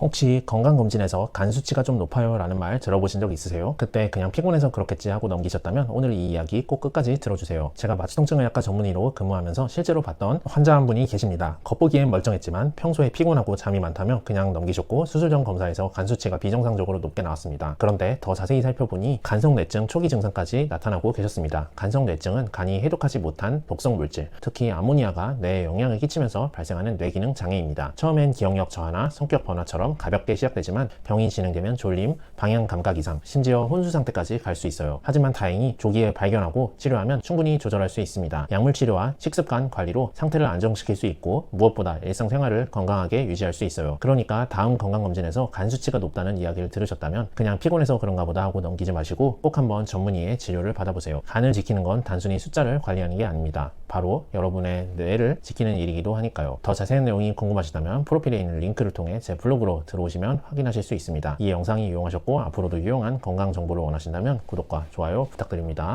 혹시 건강검진에서 간 수치가 좀 높아요 라는 말 들어보신 적 있으세요? 그때 그냥 피곤해서 그렇겠지 하고 넘기셨다면 오늘 이 이야기 꼭 끝까지 들어주세요. 제가 마취통증의학과 전문의로 근무하면서 실제로 봤던 환자 한 분이 계십니다. 겉보기엔 멀쩡했지만 평소에 피곤하고 잠이 많다며 그냥 넘기셨고 수술 전 검사에서 간 수치가 비정상적으로 높게 나왔습니다. 그런데 더 자세히 살펴보니 간성뇌증 초기 증상까지 나타나고 계셨습니다. 간성뇌증은 간이 해독하지 못한 독성 물질, 특히 아모니아가 뇌에 영향을 끼치면서 발생하는 뇌기능 장애입니다. 처음엔 기억력 저하나 성격 변화처럼 가볍게 시작되지만 병이 진행되면 졸림, 방향 감각 이상, 심지어 혼수 상태까지 갈 수 있어요. 하지만 다행히 조기에 발견하고 치료하면 충분히 조절할 수 있습니다. 약물 치료와 식습관 관리로 상태를 안정시킬 수 있고 무엇보다 일상생활을 건강하게 유지할 수 있어요. 그러니까 다음 건강검진에서 간 수치가 높다는 이야기를 들으셨다면 그냥 피곤해서 그런가 보다 하고 넘기지 마시고 꼭 한번 전문의의 치료를 받아보세요. 간을 지키는 건 단순히 숫자를 관리하는 게 아닙니다. 바로 여러분의 뇌를 지키는 일이기도 하니까요. 더 자세한 내용이 궁금하시다면 프로필에 있는 링크를 통해 제 블로그로 들어오시면 확인하실 수 있습니다. 이 영상이 유용하셨고 앞으로도 유용한 건강 정보를 원하신다면 구독과 좋아요 부탁드립니다.